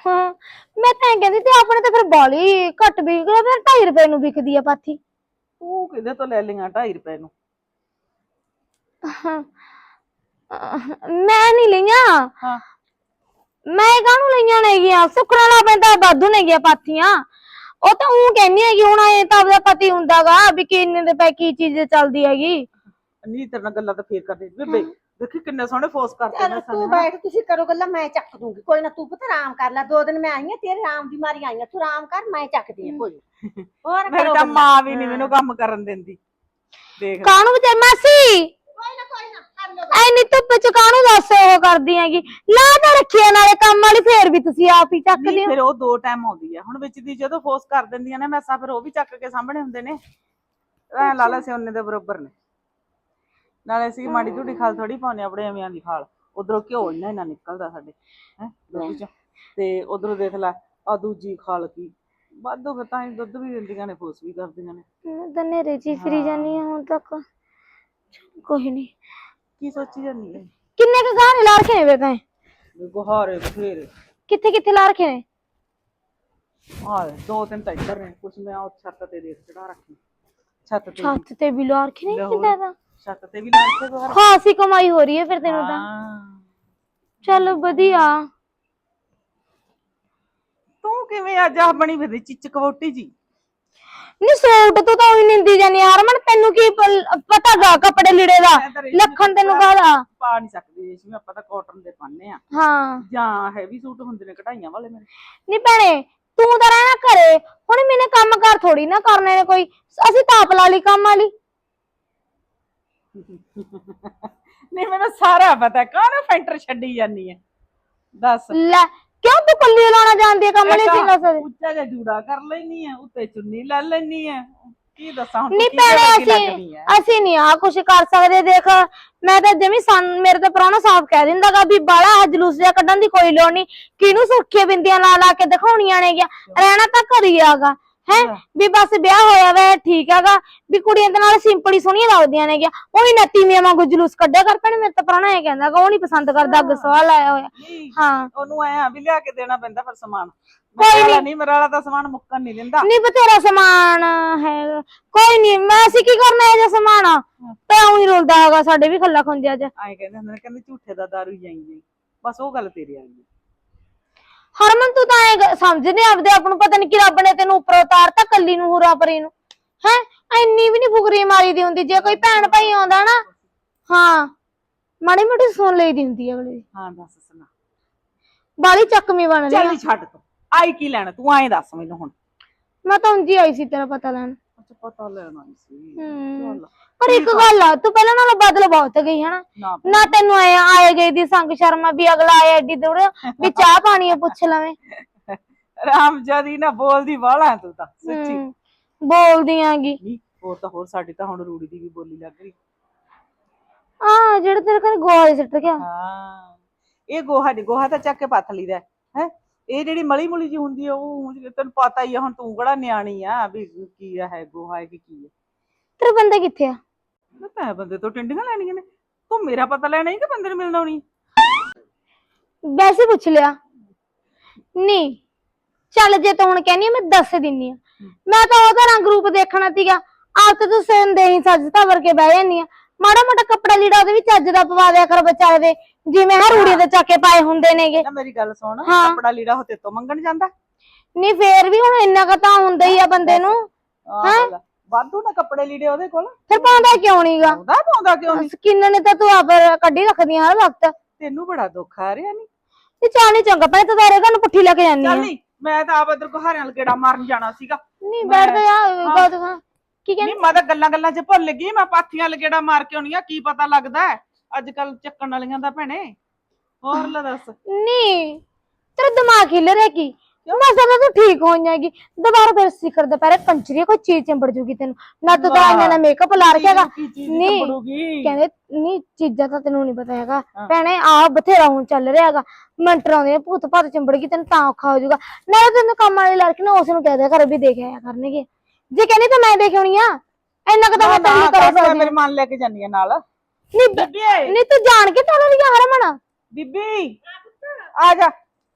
ਹਾਂ ਮੈਂ ਤਾਂ ਐਂ ਕਹਿੰਦੀ ਤੇ ਆਪਣੇ ਤਾਂ ਫਿਰ ਬਾਲੀ ਘੱਟ ਵਿਕਦਾ ਫਿਰ 2.5 ਰੁਪਏ ਨੂੰ ਵਿਕਦੀ ਆ ਪਾਥੀ। ਤੂੰ ਕਿਹਦੇ ਤੋਂ ਲੈ ਲਈਆਂ 2.5 ਰੁਪਏ ਨੂੰ? ਹਾਂ। ਅਹ, ਮੈਂ ਨਹੀਂ ਲਈਆਂ। ਹਾਂ। ਮੈਂ ਕਾਹਨੂੰ ਲਈਆਂ ਨੇਗੀਆਂ? ਸੁਖਰਾਲਾ ਪੈਂਦਾ ਵਾਧੂ ਨੇਗੀਆਂ ਪਾਥੀਆਂ। ਉਹ ਤਾਂ ਉਹ ਕਹਿੰਦੀ ਹੈਗੀ ਹੁਣ ਇਹ ਤਾਂ ਆਪਦਾ ਪਤੀ ਹੁੰਦਾਗਾ ਵੀ ਕਿੰਨੇ ਦੇ ਪੈ ਕੀ ਚੀਜ਼ ਚੱਲਦੀ ਹੈਗੀ। ਨਹੀਂ ਤੇਰੇ ਨਾਲ ਗੱਲਾਂ ਤਾਂ ਫੇਰ ਕਰਦੇ ਬੇਬੇ ਦੇਖੀ ਕਿੰਨੇ ਸੋਹਣੇ ਫੋਰਸ ਕਰਦੇ ਚੱਲ ਨੇ ਤੂੰ ਸਾਨੂੰ ਬੈਠ ਤੁਸੀਂ ਕਰੋ ਗੱਲਾਂ ਮੈਂ ਚੱਕ ਦੂੰਗੀ। ਕੋਈ ਨਾ ਤੂੰ ਪੁੱਤ ਆਰਾਮ ਕਰ ਲੈ। ਦੋ ਦਿਨ ਮੈਂ ਆਈ ਹਾਂ ਤੇਰੇ ਆਰਾਮ ਦੀ ਮਾਰੀ ਆਈ ਹਾਂ ਤੂੰ ਆਰਾਮ ਕਰ ਮੈਂ ਚੱਕਦੀ ਕੋਈ ਨੀ। ਹੋਰ ਮੇਰੀ ਕਰੋ ਤਾਂ ਗੱਲਾਂ। ਮਾਂ ਵੀ ਨਹੀਂ ਮੈਨੂੰ ਕੰਮ ਕਰਨ ਦਿੰਦੀ। ਦੇਖ। ਕਾਹਨੂੰ ਵਿਚਾਰ ਮਾਸੀ? ਕੋਈ ਨਾ ਕੋਈ ਨਾ। ਐਨੀ ਧੁੱਪ ਚ ਕਾਹਨੂੰ ਦੱਸ ਉਹ ਕਰਦੀ ਹੈਗੀ? ਲਾ ਤਾਂ ਰੱਖਿਆ ਨਾਲੇ ਕੰਮ ਵਾਲੀ ਫੇਰ ਵੀ ਤੁਸੀਂ ਆਪ ਹੀ ਚੱਕਦੇ ਨਹੀਂ ਹੋ ਫਿਰ ਉਹ ਦੋ ਟਾਈਮ ਆਉਂਦੀ ਆ। ਹੁਣ ਵਿੱਚ ਦੀ ਜਦੋਂ ਫੋਰਸ ਕਰ ਦਿੰਦੀਆਂ ਨੇ ਮੈਸਾਂ ਫਿਰ ਉਹ ਵੀ ਚੱਕ ਕੇ ਸਾਹਮਣੇ ਹੁੰਦੇ ਨੇ। ਐ ਲਾਲਾ ਸੇ ਉਹਨੇ ਦੇ ਬਰਾਬਰ ਨੇ। ਨਾਲੇ ਅਸੀਂ ਮਾੜੀ ਝੂੜੀ ਖਾਲ ਥੋੜੀ ਪਾਉਨੇ ਆਪਣੇ ਐਵੇਂ ਦੀ ਖਾਲ। ਉਧਰੋਂ ਘਿਓ ਇੰਨਾ ਇੰਨਾ ਨਿਕਲਦਾ ਸਾਡੇ ਹੈ ਦੁੱਧ ਚ। ਤੇ ਉਧਰੋਂ ਦੇਖ ਲੈ ਆ ਦੂਜੀ ਖਾਲ ਕੀ। ਵਾਧੂ ਫਿਰ ਤਾਂ ਹੀ ਦੁੱਧ ਵੀ ਦਿੰਦੀਆਂ ਨੇ ਫੋਰਸ ਵੀ ਕਰਦੀਆਂ ਨੇ। ਤਾਂ ਨੇਰੇ ਜੀ ਫਰੀ ਜਾਨੀ ਆ ਹੁਣ ਤੱਕ। ਕੋਈ ਨਹੀਂ ਕੀ ਸੋਚੀ ਜਾਂਦੀ ਹੈ ਕਿੰਨੇ ਕ ਗਾਣੇ ਲਾ ਰੱਖੇ ਨੇ ਵੇ ਤੈਂ? ਗੁਹਾਰੇ ਬਥੇਰੇ। ਕਿੱਥੇ ਕਿੱਥੇ ਲਾ ਰੱਖੇ ਨੇ? ਆ ਦੋ ਤਿੰਨ ਤਾਂ ਇੱਧਰ ਨੇ ਕੁਛ ਮੈਂ ਉਹ ਛੱਤ ਤੇ ਦੇਖ ਚੜਾ ਰੱਖੀ। ਛੱਤ ਤੇ ਛੱਤ ਤੇ ਵੀ ਲਾ ਰੱਖੇ ਨੇ ਲੈ ਹੋਰ। ਕਿੱਦਾਂ ਦਾ? ਛੱਤ ਤੇ ਵੀ ਲਾ ਕੇ ਗੁਹਾਰੇ। ਖਾਸੀ ਕਮਾਈ ਹੋ ਰਹੀ ਹੈ ਫਿਰ ਤੈਨੂੰ ਤਾਂ। ਹਾਂ। ਚੱਲ ਵਧੀਆ। ਤੂੰ ਕਿਵੇਂ ਅੱਜ ਆ ਬਣੀ ਫਿਰਦੀ ਚਿੱਚਕ ਵੋਟੀ ਜੀ? ਨੀ ਸੂਟ ਤੂੰ ਤਾਂ ਉਹੀ ਨਿੰਦੀ ਜਾਨੀ ਆ, ਹਰਮਨ ਤੈਨੂੰ ਕੀ ਪਲ- ਪਤਾ ਗਾ ਕੱਪੜੇ ਲੀੜੇ ਦਾ ਮੈਂ ਤਾਂ ਰੇਸ਼ਮੀ ਲੱਖਣ ਤੈਨੂੰ ਕਾਹਦਾ? ਪਾ ਨਹੀਂ ਸਕਦੀ ਰੇਸ਼ਮੀ ਆਪਾਂ ਤਾਂ ਕਾਟਨ ਦੇ ਪਾਉਂਦੇ ਆ ਹਾਂ। ਜਾਂ ਹੈਵੀ ਸੂਟ ਹੁੰਦੇ ਨੇ ਕਢਾਈਆਂ ਵਾਲੇ ਮੇਰੇ। ਨੀ ਭੈਣੇ ਤੂੰ ਤਾਂ ਰਹਿਣਾ ਘਰੇ ਹੁਣ ਮੈਨੇ ਕੰਮ ਕਰ ਥੋੜੀ ਨਾ ਕਰਨੇ ਨੇ ਕੋਈ ਅਸੀਂ ਤਾਂ ਆਪ ਲਾ ਲਈ ਕੰਮ ਵਾਲੀ। ਨਹੀਂ ਮੈਨੂੰ ਸਾਰਾ ਪਤਾ ਕਾਹਨੂੰ ਫੈਂਟਰ ਛੱਡੀ ਜਾਨੀ ਹੈ? ਦੱਸ। ਲੈ ਕਿਉਂ ਹੈ ਕੰਮ ਵਾਲੀ ਸੀ ਨਾ ਸਕਦੇ ਉੱਚਾ ਜਿਹਾ ਜੂੜਾ ਕਰ ਲੈਣੀ ਹੈ ਉੱਤੇ ਚੁੰਨੀ ਲੈ ਲੈਣੀ ਹੈ ਕੀ ਦੱਸਾਂ ਹੁਣ ਨਹੀਂ ਭੈਣੇ ਅਸੀਂ ਅਸੀਂ ਨਹੀਂ ਆ ਕੁਛ ਕਰ ਸਕਦੇ ਦੇਖ ਮੈਂ ਤਾਂ ਸਨ ਮੇਰੇ ਤੇ ਪ੍ਰਾਹੁਣਾ ਸਾਫ਼ ਕਹਿ ਦਿੰਦਾਗਾ ਵੀ ਬਾਲਾ ਜਲੂਸ ਜਿਹਾ ਕੱਢਣ ਦੀ ਕੋਈ ਲੋੜ ਨਹੀਂ। ਕਿਹਨੂੰ ਸੁਰਖੀਆਂ ਬਿੰਦੀਆਂ ਲਾ ਲਾ ਕੇ ਦਿਖਾਉਣੀਆਂ ਨੇ ਗਿਆ ਰਹਿਣਾ ਤਾਂ ਘਰ ਹੀ ਆਗਾ। ਹੈ? ਵੀ ਬਸ ਵਿਆਹ ਹੋਇਆ ਵਾ ਠੀਕ ਹੈਗਾ। ਵੀ ਕੁੜੀਆਂ ਦੇ ਨਾਲ ਸਿੰਪਲ ਹੀ ਸੋਹਣੀਆਂ ਲੱਗਦੀਆਂ ਨੇ ਗਿਆ ਉਹੀ ਨੱਤੀ ਮੀਆਂ ਵਾਂਗੂ ਜਲੂਸ ਕੱਢਿਆ ਕਰ ਭੈਣੇ ਮੇਰੇ ਤਾਂ ਪ੍ਰਾਹੁਣਾ ਇਹ ਕਹਿੰਦਾਗਾ ਉਹ ਨਹੀਂ ਪਸੰਦ ਕਰਦਾ ਅੱਗ ਸਵਾਲ ਆਇਆ ਹੋਇਆ। ਨਹੀਂ ਹਾਂ। ਉਹਨੂੰ ਐ ਆ ਵੀ ਲਿਆ ਕੇ ਦੇਣਾ ਪੈਂਦਾ ਫਿਰ ਸਮਾਨ। ਕੋਈ ਮੇਰਾ ਨੀ। ਨਹੀਂ ਮੇਰਾ ਵਾਲਾ ਤਾਂ ਸਮਾਨ ਮੁੱਕਣ ਨਹੀਂ ਦਿੰਦਾ। ਨਹੀਂ ਬਥੇਰਾ ਸਮਾਨ ਹੈ ਕੋਈ ਨਹੀਂ ਮੈਂ ਅਸੀਂ ਕੀ ਕਰਨਾ ਇਹ ਜਿਹਾ ਸਮਾਨ? ਤਾਂ ਉਹੀ ਰੁਲਦਾ ਹੈਗਾ ਸਾਡੇ ਵੀ ਖੱਲਾ ਖੁੰਦਿਆ ਚ ਐਂ ਕਹਿੰਦੇ ਹੁੰਦੇ ਨੇ ਕਹਿੰਦੇ ਝੂਠੇ ਦਾ ਦਾਰੂ ਜਾਈ ਜਾਈ ਬਸ ਉਹ ਗੱਲ ਤੇਰੀ ਆ ਗਈ ਹਰਮਨ ਤੂੰ ਤਾਂ ਐ ਸਮਝਦੇ ਆਪਦੇ ਆਪ ਨੂੰ ਪਤਾ ਨਹੀਂ ਕਿ ਰੱਬ ਨੇ ਤੈਨੂੰ ਉੱਪਰ ਉਤਾਰਤਾ ਕੱਲੀ ਨੂੰ ਹੁਰਾ ਪਰੀ ਨੂੰ। ਹੈ? ਐਨੀ ਵੀ ਨਹੀਂ ਫੁਕਰੀ ਮਾਰੀ ਦੀ ਹੁੰਦੀ ਜੇ ਕੋਈ ਭੈਣ ਭਾਈ ਆਉਂਦਾ ਨਾ ਹਾਂ ਮਾੜੀ ਮੋਟੀ ਸੁਣ ਲਈਦੀ ਹੁੰਦੀ ਹੈ ਅਗਲੇ ਦੀ। ਹਾਂ ਦੱਸ ਸੁਣਾ। ਬਾਲੀ ਚੱਕਵੀਂ ਬਣ ਚੱਲ ਰਹੀ ਨੀ ਛੱਡ ਤੂੰ। ਆਈ ਕੀ ਲੈਣਾ ਤੂੰ ਐਂ ਦੱਸ ਮੈਨੂੰ ਹੁਣ। ਮੈਂ ਤਾਂ ਉਂਝ ਹੀ ਆਈ ਸੀ ਤੇਰਾ ਪਤਾ ਲੈਣ। ਅੱਛਾ ਪਤਾ ਲੈਣਾ ਸੀ। ਹੂੰ। ਚੱਲ। ਪਰ ਇੱਕ ਗੱਲ ਆ ਤੂੰ ਪਹਿਲਾਂ ਨਾਲੋਂ ਬਦਲ ਬਹੁਤ ਗਈ ਹਨਾ ਨਾ। ਨਾ ਤੈਨੂੰ ਆਏ ਆਏ ਗਏ ਦੀ ਸੰਗ ਸ਼ਰਮਾ ਵੀ ਅਗਲਾ ਆਇਆ ਏਡੀ ਦੂਰ ਵੀ ਚਾਹ ਪਾਣੀ ਆ ਪੁੱਛ ਲਵੇਂ। ਰਾਮਜਾਦੀ ਨਾ ਬੋਲਦੀ ਵਾਲਾ ਤੂੰ ਤਾਂ ਸੱਚੀ। ਬੋਲਦੀ ਆਂਗੀ ਨਹੀਂ ਹੋਰ ਤਾਂ ਹੋਰ ਸਾਡੀ ਤਾਂ ਹੁਣ ਰੂੜੀ ਦੀ ਵੀ ਬੋਲੀ ਲੱਗ ਰਹੀ ਆ ਜਿਹੜਾ ਤੇਰੇ ਘਰ ਗੋਹਾ ਸਿੱਟ ਗਿਆ। ਹਾਂ ਇਹ ਗੋਹਾ ਨੀ ਗੋਹਾ ਤਾਂ ਚੱਕ ਕੇ ਪੱਥ ਲਈਦਾ ਹੈ ਇਹ ਜਿਹੜੀ ਮਲੀ ਮੁਲੀ ਜੀ ਹੁੰਦੀ ਆ ਉਹ ਉਂਝ ਤੈਨੂੰ ਪਤਾ ਹੀ ਆ ਹੁਣ ਤੂੰ ਕਿਹੜਾ ਨਿਆਣੀ ਆ ਵੀ ਕੀ ਆ ਹੈ ਗੋਹਾ ਹੈ ਕਿ ਕੀ ਹੈ ਤੇਰਾ ਬੰਦਾ ਕਿੱਥੇ ਆ? ਮੈਂ ਤਾਂ ਬੰਦੇ ਤੋਂ ਟਿੰਡੀਆਂ ਲੈਣੀਆਂ ਨੇ। ਤੂੰ ਮੇਰਾ ਪਤਾ ਲੈਣਾ ਹੀ ਕਿ ਬੰਦੇ ਨੂੰ ਮਿਲਣਾ ਨਹੀਂ? ਵੈਸੇ ਪੁੱਛ ਲਿਆ। ਨਹੀਂ ਚੱਲ ਜੇ ਤੂੰ ਹੁਣ ਕਹਿੰਦੀ ਆ, ਮੈਂ ਦੱਸ ਦਿੰਨੀ ਆ। ਮੈਂ ਤਾਂ ਉਹਦਾ ਰੰਗ ਰੂਪ ਦੇਖਣਾ ਸੀਗਾ। ਆਪ ਤੇ ਤੂੰ ਸੇਨ ਦੇ ਹੀ ਸੱਜ ਧਵਰ ਕੇ ਬਹਿ ਜਾਂਦੀ ਆ। ਮਾੜਾ ਮੋਟਾ ਕੱਪੜਾ ਲੀੜਾ ਉਹਦੇ ਵੀ ਚੱਜ ਦਾ ਪਵਾ ਦਿਆ ਕਰ ਵਿਚਾਰੇ ਦੇ। ਜਿਵੇਂ ਹਰ ਰੂੜੀ ਦੇ ਚੱਕੇ ਪਾਏ ਹੁੰਦੇ ਨੇਗੇ। ਨਾ ਮੇਰੀ ਗੱਲ ਸੁਣ ਹਾਂ। ਕੱਪੜਾ ਲੀੜਾ ਹੋ ਤੇ ਤੋਂ ਮੰਗਣ ਜਾਂਦਾ? ਨਹੀਂ ਫੇਰ ਵੀ ਹੁਣ ਇੰਨਾ ਕੁ ਤਾਂ ਹੁੰਦਾ ਹੀ ਆ ਬੰਦੇ ਨੂੰ। ਆਹ ਵਾਧੂ ਨਾ ਕੱਪੜੇ ਲੀੜੇ ਉਹਦੇ ਕੋਲ? ਫਿਰ ਪਾਉਂਦਾ ਕਿਉਂ ਨਹੀਂਗਾ ਆਉਂਦਾ ਪਾਉਂਦਾ ਕਿਉਂ ਨਹੀਂ ਸਕਿਨ ਨੇ ਤਾਂ ਤੂੰ ਆਪ ਕੱਢੀ ਰੱਖਦੀ ਆ ਹਰ ਵਕਤ। ਤੈਨੂੰ ਬੜਾ ਦੁੱਖ ਆ ਰਿਹਾ ਨਹੀਂ ਤੇ ਚਾਹ ਨਹੀਂ ਚੰਗਾ ਪੈ ਤਾਂ ਤਾਰੇ ਘਰ ਨੂੰ ਪੁੱਠੀ ਲੈ ਕੇ ਜਾਂਦੀ ਆ। ਚੱਲ ਨਹੀਂ ਮੈਂ ਤਾਂ ਆਪ ਇਧਰ ਗੁਹਾਰਿਆਂ ਨਾਲ ਗੇੜਾ ਮਾਰਨ ਜਾਣਾ ਸੀਗਾ। ਨਹੀਂ ਬੈਠ ਜਾ ਗੱਲ ਤਾਂ ਸੁਣ। ਕੀ ਕਹਿੰਦੀ? ਨਹੀਂ ਮੈਂ ਤਾਂ ਗੱਲਾਂ ਗੱਲਾਂ 'ਚ ਭੁੱਲ ਗਈ ਮੈਂ ਪਾਥੀਆਂ ਲਗੇੜਾ ਮਾਰ ਕੇ ਆਉਣੀ ਆ ਕੀ ਪਤਾ ਲੱਗਦਾ ਹੈ? ਅੱਜ ਕੱਲ ਚੱਕਣ ਵਾਲੀਆਂ ਦਾ ਭੈਣੇ। ਹੋਰ ਲੈ ਦੱਸ। ਨਹੀਂ ਤੇਰਾ ਦਿਮਾਗ ਹਿੱਲ ਰਿਹਾ ਕੀ? ਮੈਂ ਸਮਝ ਤੂੰ ਠੀਕ ਹੋ ਜਾਏਗੀ ਦੁਬਾਰਾ ਫਿਰ ਸਿਖਰ ਦੁਪਹਿਰੇ ਕੰਚਰੀ ਕੋਈ ਚੀਜ਼ ਚੰਬੜ ਜੂਗੀ ਤੈਨੂੰ। ਨਾ ਤੂੰ ਤਾਂ ਇਹਨਾਂ ਨੇ ਮੇਕਅਪ ਲਾ ਰੱਖਿਆਗਾ ਕੀ ਚੀਜ਼ ਨਹੀਂ ਚੰਬੜੂਗੀ ਕਹਿੰਦੇ ਨਹੀਂ ਚੀਜ਼ਾਂ ਤਾਂ ਤੈਨੂੰ ਨਹੀਂ ਪਤਾ ਹੈਗਾ। ਭੈਣੇ ਆ ਬਥੇਰਾ ਹੁਣ ਚੱਲ ਰਿਹਾ ਹੈਗਾ। ਮੰਟਰ ਆਉਂਦੇ ਭੂਤ ਭਾਤ ਚੰਬੜ ਗਈ ਤੈਨੂੰ ਤਾਂ ਔਖਾ ਹੋ ਜਾਊਗਾ। ਨਾਲੇ ਤੈਨੂੰ ਕੰਮ ਵਾਲੀ ਲੜਕੀ ਨਾ ਉਸ ਨੂੰ ਕਹਿ ਦਿਆ ਕਰ ਵੀ ਦੇਖ ਆਇਆ ਕਰਨਗੇ। ਜੇ ਕਹਿੰਦੀ ਤਾਂ ਮੈਂ ਦੇਖ ਆਉਣੀ ਆ। ਇੰਨਾ ਕੁ ਤਾਂ ਮੈਂ ਤੈਨੂੰ ਕਰ ਮੈਂ ਸਕਦੀ ਮੇਰੇ ਮਨ ਲੈ ਕੇ ਜਾਂਦੀ ਆ ਨਾਲ। ਨਹੀਂ ਬ- ਬੀਬੀ। ਨਹੀਂ ਤੂੰ ਜਾਣ ਕੇ ਤਾਂ ਨਹੀਂ ਹਰਮਨ। ਬੀਬੀ ਆ ਜਾ।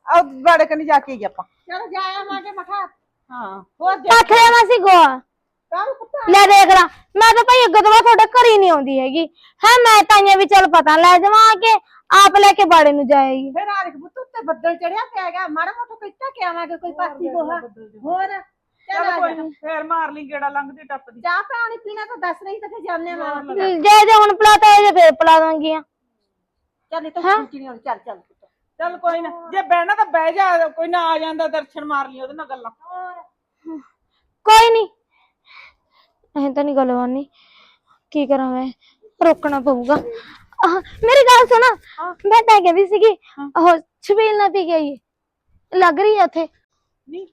ਆ ਬੜੇ ਕਨੀ ਜਾ ਕੇ ਆਈ ਆਪਾਂ। ਚਲ ਜਾਇਆ ਮਾਗੇ ਮਠਾ। ਹਾਂ। ਹੋਰ ਦੇ ਮਾਸੀ ਗੋਆ। ਕਾਹਨੂੰ ਪੁੱਤ ਲੈ ਦੇਖ ਲਾ ਮੈਂ ਤਾਂ ਭਾਈ ਅੱਗੇ ਤੋਂ ਬਾਅਦ ਤੁਹਾਡੇ ਘਰ ਹੀ ਨਹੀਂ ਆਉਂਦੀ ਹੈਗੀ। ਹੈ ਮੈਂ ਤਾਂ ਆਈਆਂ ਵੀ ਚੱਲ ਪਤਾ ਲੈ ਜਾਵਾਂ ਕਿ ਆਪ ਲੈ ਕੇ ਬਾੜੇ ਨੂੰ ਜਾਏਗੀ ਫਿਰ ਆ ਦੇਖ ਪੁੱਤ ਉੱਤੇ ਬੱਦਲ ਚੜਿਆ ਪਿਆ ਹੈਗਾ ਮਾੜਾ ਮੋਟਾ ਕਿੱਟਾ ਕਿ ਆਵਾਂਗੇ ਕੋਈ ਪਾਤੀ ਗੋਹਾ। ਹੋਰ ਚੱਲ ਚੱਲ ਆ ਕੋਈ ਜਾ। ਨੀ ਫੇਰ ਮਾਰ ਲਈ ਗੇੜਾ ਲੰਘਦੀ ਟੱਪਦੀ ਚਾਹ ਪਾਣੀ ਪੀਣਾ ਤਾਂ ਦੱਸ ਰਹੀ ਤਾਂ ਫਿਰ ਜਾਣੇ ਮਾਂ ਜੇ ਜੇ ਹੁਣ ਪਲਾਤਾ ਜੇ ਫੇਰ ਪਲਾ ਦਾਂਗੀ ਚੱਲ ਇਹ ਤਾਂ ਸੂਚੀ ਨਹੀਂ ਚੱਲ ਚੱਲ। ਪੁੱਤ ਚੱਲ ਕੋਈ ਨਾ ਜੇ ਬਹਿਣਾ ਤਾਂ ਬਹਿ ਜਾ ਕੋਈ ਨਾ ਆ ਜਾਂਦਾ ਦਰਸ਼ਨ ਮਾਰ ਲਈ ਉਹਦੇ ਨਾਲ ਗੱਲਾਂ। ਕੋਈ ਨਹੀਂ ਐਂ ਤਾਂ ਨਹੀਂ ਗੱਲ ਬਾਨੀ ਕੀ ਕਰਾਂ ਮੈਂ? ਰੋਕਣਾ ਪਊਗਾ। ਆਹ, ਮੇਰੀ ਗੱਲ ਸੁਣ। ਮੈਂ ਤਾਂ ਕਹਿੰਦੀ ਸੀਗੀ ਉਹ ਛਬੀਲ ਨਾ ਪੀ ਗਈ ਲੱਗ ਰਹੀ ਆ ਉੱਥੇ। ਨਹੀਂ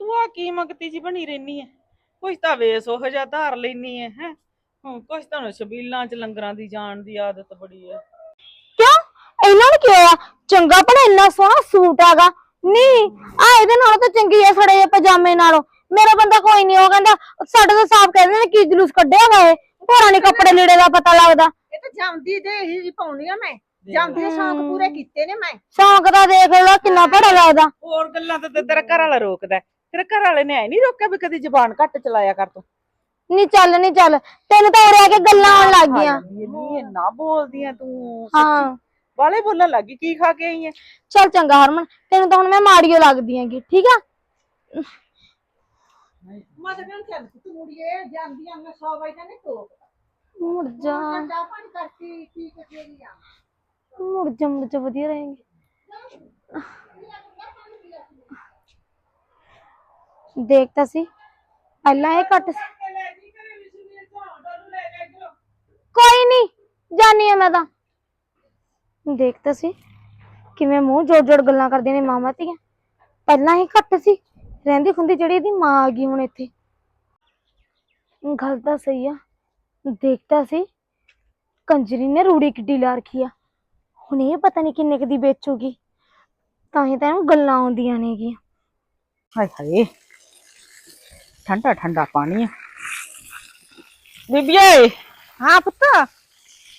ਤੂੰ ਆ ਕੀ ਮੰਗਤੀ ਜੀ ਬਣੀ ਰਹਿਨੀ ਐ ਕੁਛ ਤਾਂ ਵੇਸ ਉਹ ਜਿਹਾ ਧਾਰ ਲੈਨੀ ਐ ਹੈ? ਕੁਛ ਤਾਂ ਛਬੀਲਾਂ ਚ ਲੰਗਰਾਂ ਦੀ ਜਾਣ ਦੀ ਆਦਤ ਬੜੀ ਐ ਇਹਨਾਂ ਨੂੰ ਕੀ ਹੋਇਆ ਚੰਗਾ ਭਲਾ ਇੰਨਾ ਸੋਹਣਾ ਸੂਟ ਹੈਗਾ। ਨਹੀਂ ਆ ਇਹਦੇ ਨਾਲੋਂ ਤਾਂ ਚੰਗੀ ਆ ਸੜੇ ਪਜਾਮੇ ਨਾਲੋਂ। ਮੇਰਾ ਬੰਦਾ ਕੋਈ ਨਹੀਂ ਉਹ ਕਹਿੰਦਾ ਸਾਡੇ ਤਾਂ ਸਾਫ਼ ਕਹਿੰਦੇ ਨੇ ਕੀ ਜਲੂਸ ਕੱਢਿਆ ਵਾ ਇਹ। ਹੋਰਾਂ ਨੇ ਕੱਪੜੇ ਲੀੜੇ ਦਾ ਪਤਾ ਲੱਗਦਾ। ਇਹ ਤਾਂ ਜਾਂਦੀ ਦੇ ਹੀ ਪਾਉਣੀ ਆ ਮੈਂ। ਜਾਂਦੀ ਦੇ ਸ਼ੌਂਕ ਪੂਰੇ ਕੀਤੇ ਨੇ ਮੈਂ। ਸ਼ੌਂਕ ਦਾ ਦੇਖ ਲਓ ਕਿੰਨਾ ਭੜਾ ਲੱਗਦਾ। ਹੋਰ ਗੱਲਾਂ ਤਾਂ ਤੇ ਤੇਰਾ ਘਰ ਵਾਲਾ ਰੋਕਦਾ ਹੈ। ਤੇਰੇ ਘਰ ਵਾਲੇ ਨੇ ਐ ਨਹੀਂ ਰੋਕਿਆ ਵੀ ਕਦੀ ਜ਼ਬਾਨ ਘੱਟ ਚਲਾਇਆ ਕਰ ਤੂੰ? ਨਹੀਂ ਚੱਲ ਨਹੀਂ ਚੱਲ। ਤੈਨੂੰ ਤਾਂ ਉਰੇ ਆ ਕੇ ਗੱਲਾਂ ਆਉਣ ਲੱਗ ਗਈਆਂ। ਨਹੀਂ ਇੰਨਾ ਬੋਲਦੀ ਐ ਤੂੰ। ਹਾਂ। ਵਾਲੇ ਬੋਲਣ ਲੱਗੀ ਕੀ ਖਾ ਕੇ ਆਈ ਐ? ਚੱਲ ਚੰਗਾ ਹਰਮਨ ਤੈਨੂੰ ਤਾਂ ਹੁਣ ਮੈਂ ਮਾੜੀਓ ਲੱਗਦੀ ਹੈਗੀ ਠੀਕ ਆ? ਮੈਂ ਤਾਂ ਕਹਿੰਦੀ ਚੱਲ ਤੂੰ ਮੁੜੀਏ ਜਾਂਦੀ ਆ ਮੈਂ 100 ਵਜੇ ਤਾਂ ਨਹੀਂ ਟੋਕ ਮੁੜ ਜਾ। ਚਾਹ ਪਾਣੀ ਕਰਤੀ ਕੀ ਕਰੀ ਆ। ਮੁੜ ਜਾ ਮੁੜ ਜਾ ਵਧੀਆ ਰਹੇਂਗੇ। ਦੇਖ ਤਾਂ ਸੀ ਪਹਿਲਾਂ ਇਹ ਘੱਟ ਸੀ। ਕੋਈ ਨਹੀਂ ਜਾਨੀ ਆ ਮੈਂ ਤਾਂ। ਦੇਖ ਤਾਂ ਸੀ ਕਿਵੇਂ ਮੂੰਹ ਜੋੜ ਜੋੜ ਗੱਲਾਂ ਕਰਦੀਆਂ ਨੇ ਮਾਮਾ ਧੀਆਂ। ਪਹਿਲਾਂ ਹੀ ਘੱਟ ਸੀ ਰਹਿੰਦੀ ਖੁੰਦੀ ਜਿਹੜੀ ਇਹਦੀ ਮਾਂ ਆ ਗਈ ਹੁਣ ਇੱਥੇ। ਗੱਲ ਤਾਂ ਸਹੀ ਆ ਦੇਖਤਾ ਸੀ ਕੰਜਰੀ ਨੇ ਰੂੜੀ ਕਿੱਡੀ ਲਾ ਰੱਖੀ ਆ। ਹੁਣ ਇਹ ਪਤਾ ਨਹੀਂ ਕਿੰਨੇ ਕੁ ਦੀ ਵੇਚੂਗੀ ਤਾਂ ਹੀ ਤਾਂ ਇਹਨੂੰ ਗੱਲਾਂ ਆਉਂਦੀਆਂ ਨੇਗੀਆਂ। ਹਾਏ ਹਾਏ ਠੰਡਾ ਠੰਡਾ ਪਾਣੀ ਆ। ਬੀਬੀਏ ਹਾਂ ਪੁੱਤ।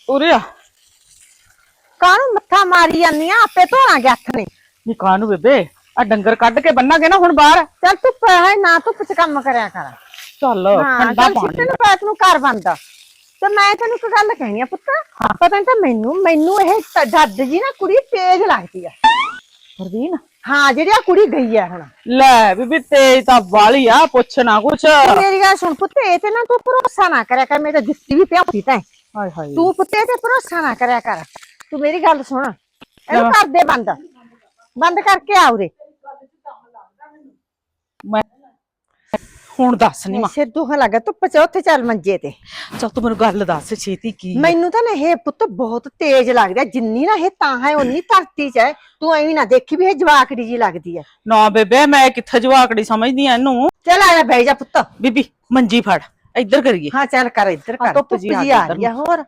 ਉਰੇ ਆ। ਕਾਹਨੂੰ ਮੱਥਾ ਮਾਰੀ ਜਾਂਦੀ ਆ? ਆਪੇ ਧੋਣਾਗੇ ਹੱਥ ਨੇ। ਨੀ ਕਾਹਨੂੰ ਬੇਬੇ? ਆ ਡੰਗਰ ਕੱਢ ਕੇ ਬੰਨਾਂਗੇ ਨਾ ਹੁਣ ਬਾਹਰ। ਚੱਲ ਧੁੱਪ ਹੈ ਨਾ ਧੁੱਪ ਚ ਕੰਮ ਕਰਿਆ ਕਰ। ਚੱਲ ਹਾਂ ਠੰਡਾ ਚੱਲ ਪਾਣੀ ਸਿੱਟੇ ਨੂੰ ਪੈਕ ਨੂੰ ਘਰ ਬੰਦਾ। ਤੇ ਮੈਂ ਤੈਨੂੰ ਇੱਕ ਗੱਲ ਕਹਿਣੀ ਆ ਪੁੱਤ। ਪਤਾ ਨਹੀਂ ਤਾਂ ਮੈਨੂੰ ਮੈਨੂੰ ਇਹ ਤ- ਡੱਡ ਜੀ ਨਾ ਕੁੜੀ ਤੇਜ਼ ਲੱਗਦੀ ਆ। ਪ੍ਰਵੀਨ? ਹਾਂ ਜਿਹੜੀ ਆ ਕੁੜੀ ਗਈ ਆ ਹੁਣ। ਲੈ ਬੀਬੀ ਤੇਜ ਤਾਂ ਵਾਲੀ ਆ ਪੁੱਛ ਨਾ ਕੁਛ। ਤੂੰ ਮੇਰੀ ਗੱਲ ਸੁਣ ਪੁੱਤ ਇਹ ਤੇ ਨਾ ਤੂੰ ਭਰੋਸਾ ਨਾ ਕਰਿਆ ਕਰ ਮੇਰੇ ਤਾਂ ਜੁੱਤੀ ਵੀ ਪਿਆਉਂਦੀ ਤੈਂ। ਹਾਏ ਹਾਏ। ਤੂੰ ਪੁੱਤੇ ਤੇ ਭਰੋਸਾ ਨਾ ਕਰਿਆ ਕਰ। ਤੂੰ ਮੇਰੀ ਗੱਲ ਸੁਣ। ਇਹਨੂੰ ਕਰ ਦੇ ਬੰਦ। ਬੰਦ ਕਰਕੇ ਆ ਉਰੇ। ਮੈਂ ਹੁਣ ਦੱਸ ਨਹੀਂ ਮਾਂ। ਸਿਰ ਦੁਖਣ ਲੱਗਾ। ਧੁੱਪ ਚ ਉੱਥੇ ਚੱਲ ਮੰਜੇ ਤੇ। ਚੱਲ ਤੂੰ ਮੈਨੂੰ ਗੱਲ ਦੱਸ ਛੇਤੀ ਕੀ? ਮੈਨੂੰ ਤਾਂ ਨਾ ਇਹ ਪੁੱਤ ਬਹੁਤ ਤੇਜ਼ ਲੱਗਦਾ। ਜਿੰਨੀ ਨਾ ਇਹ ਤਾਂ ਹੈ ਉਨੀ ਧਰਤੀ ਚ ਹੈ। ਤੂੰ ਐਵੇਂ ਨਾ ਦੇਖੀ ਵੀ ਇਹ ਜਵਾਕੜੀ ਜੀ ਲੱਗਦੀ ਹੈ। ਨਾ ਬੇਬੇ ਮੈਂ ਕਿੱਥੇ ਜਵਾਕੜੀ ਸਮਝਦੀ ਆ ਇਹਨੂੰ? ਚੱਲ ਆ ਜਾ ਬਹਿ ਜਾ ਪੁੱਤ। ਬੀਬੀ ਮੰਜੀ ਫੜ। ਇੱਧਰ ਕਰੀਏ। ਹਾਂ ਚੱਲ ਕਰ ਇੱਧਰ ਹਾਂ, ਕਰ। ਧੁੱਪ ਜੀ ਆ ਰਹੀ ਆ ਹੋਰ।